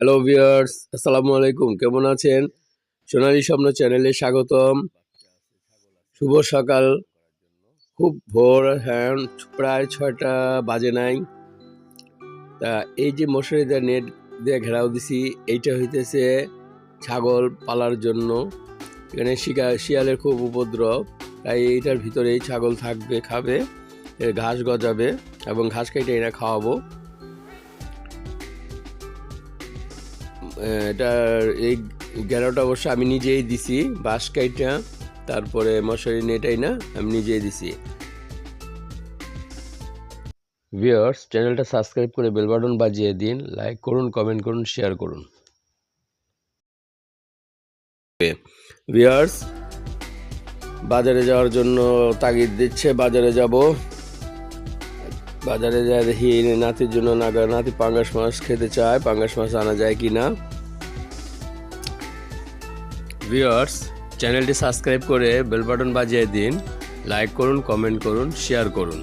Hello viewers আসসালামু আলাইকুম কেমন আছেন? সোনালী স্বপ্ন চ্যানেলে স্বাগতম। শুভ সকাল। খুব ভোর হ্যাঁ প্রায় ছয়টা বাজে নাই। তা এই যে মশারি নেট দিয়ে ঘেরাও দিছি, এইটা হইতেছে ছাগল পালার জন্য। এখানে শিকা, শিয়ালের খুব উপদ্রব। তাই এইটার ভিতরেই ছাগল থাকবে, খাবে ঘাস গজাবে এবং ঘাস কেটে এরা খাওয়াবো। এটার এই গেরোটা অবশ্য আমি নিজেই দিছি, বাঁশ কাইটা, তারপরে মশারি নেটাই না, আমি নিজেই দিছি। ভিউয়ার্স চ্যানেলটা সাবস্ক্রাইব করে বেল বাটন বাজিয়ে দিন লাইক করুন কমেন্ট করুন শেয়ার করুন। ভিউয়ার্স বাজারে যাওয়ার জন্য তাগিদ দিচ্ছে, বাজারে যাব। বাজারে যা দেখি নাতির জন্য নাগা, নাতি পাঙ্গাস মাছ খেতে চায়, পাঙ্গাস মাছ আনা যায় কি না ভিউয়ার্স চ্যানেলটি সাবস্ক্রাইব করে বেল বাটন বাজিয়ে দিন লাইক করুন কমেন্ট করুন শেয়ার করুন।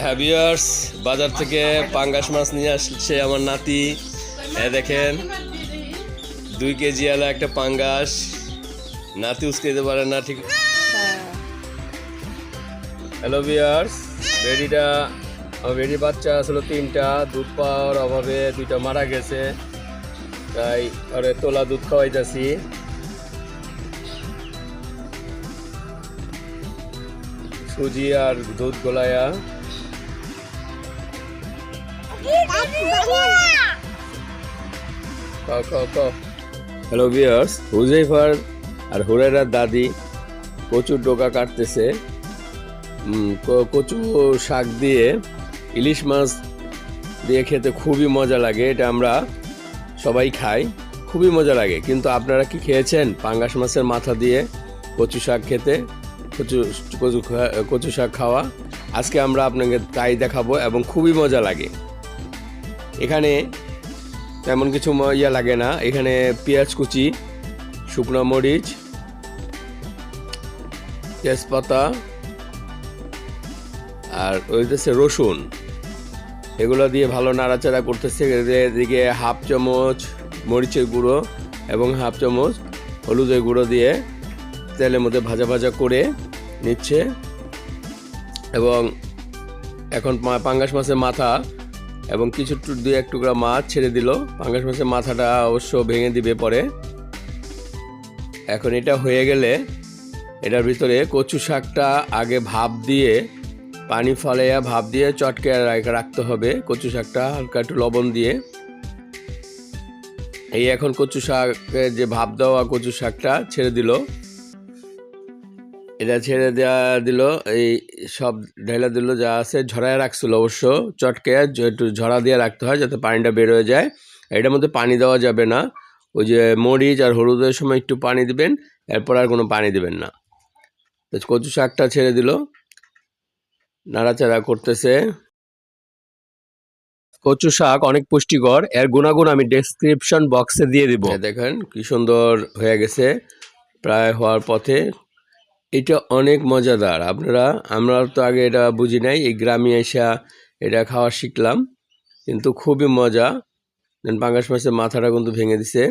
হ্যাঁ ভিউয়ার্স বাজার থেকে পাঙ্গাস মাছ নিয়ে আসছে আমার নাতি। এ দেখেন, দুই কেজি আলা একটা পাঙ্গাস। নাতি উসকে দিতে পারে না, ঠিক হ্যালো ভিউয়ার্স বেডিটা বেডি বাচ্চা আসলে তিনটা, দুধ পাওয়ার অভাবে দুইটা মারা গেছে। তাই আরে তোলা দুধ খাওয়াইতেছি। সুজি আর দুধ গোলায়া। হ্যালো বিয়ার্স হুজাইফার আর হুরেরার দাদি প্রচুর ডোকা কাটতেছে। কচু শাক দিয়ে ইলিশ মাছ দিয়ে খেতে খুবই মজা লাগে, এটা আমরা সবাই খাই, খুবই মজা লাগে। কিন্তু আপনারা কি খেয়েছেন পাঙ্গাস মাছের মাথা দিয়ে কচু শাক খেতে? কচু কচু কচু শাক খাওয়া? আজকে আমরা আপনাকে তাই দেখাবো এবং খুবই মজা লাগে। এখানে তেমন কিছু ইয়া লাগে না। এখানে পেঁয়াজ কুচি, শুকনো মরিচ, তেজপাতা আর ওইতেছে রসুন। এগুলো দিয়ে ভালো নাড়াচাড়া করতেছে। এদিকে হাফ চামচ মরিচের গুঁড়ো এবং হাফ চামচ হলুদের গুঁড়ো দিয়ে তেলের মধ্যে ভাজা ভাজা করে নিচ্ছে। এবং এখন পাঙ্গাস মাছের মাথা এবং কিছু দুই, এক টুকরা মাছ ছেড়ে দিল। পাঙ্গাস মাছের মাথাটা অবশ্য ভেঙে দিবে পরে। এখন এটা হয়ে গেলে এটার ভিতরে কচু শাকটা আগে ভাপ দিয়ে পানি ফলাইয়া ভাপ দিয়ে চটকে রাখ- রাখতে হবে। কচু শাকটা হালকা একটু লবণ দিয়ে। এই এখন কচু শাক যে ভাপ দেওয়া কচু শাকটা ছেড়ে দিল। এটা ছেড়ে দেওয়া দিল, এই সব ঢেলা দিল যা আছে ঝরায় রাখছিল অবশ্য। চটকে একটু ঝরা দিয়ে রাখতে হয় যাতে পানিটা বের হয়ে যায়। এটার মধ্যে পানি দেওয়া যাবে না। ওই যে মরিচ আর হলুদের সময় একটু পানি দিবেন, এরপর আর কোনো পানি দিবেন না। কচু শাকটা ছেড়ে দিল। নাড়াচাড়া করতেছে। কচু শাক অনেক পুষ্টিকর। এর গুণাগুণ আমি ডেসক্রিপশন বক্সে দিয়ে দিব। দেখেন কি সুন্দর হয়ে গেছে প্রায় হওয়ার পথে। এটা অনেক মজাদার। আপনারা আমরা তো আগে এটা বুঝি নাই এই গ্রামে এসা এটা খাওয়া শিখলাম। কিন্তু খুবই মজা। পাঙ্গাস মাছের মাথাটা কিন্তু ভেঙে দিছে।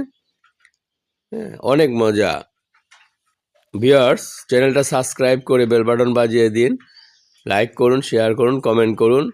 হ্যাঁ, অনেক মজা। ভিউয়ার্স চ্যানেলটা সাবস্ক্রাইব করে বেল বাটন বাজিয়ে দিন। লাইক করুন শেয়ার করুন কমেন্ট করুন।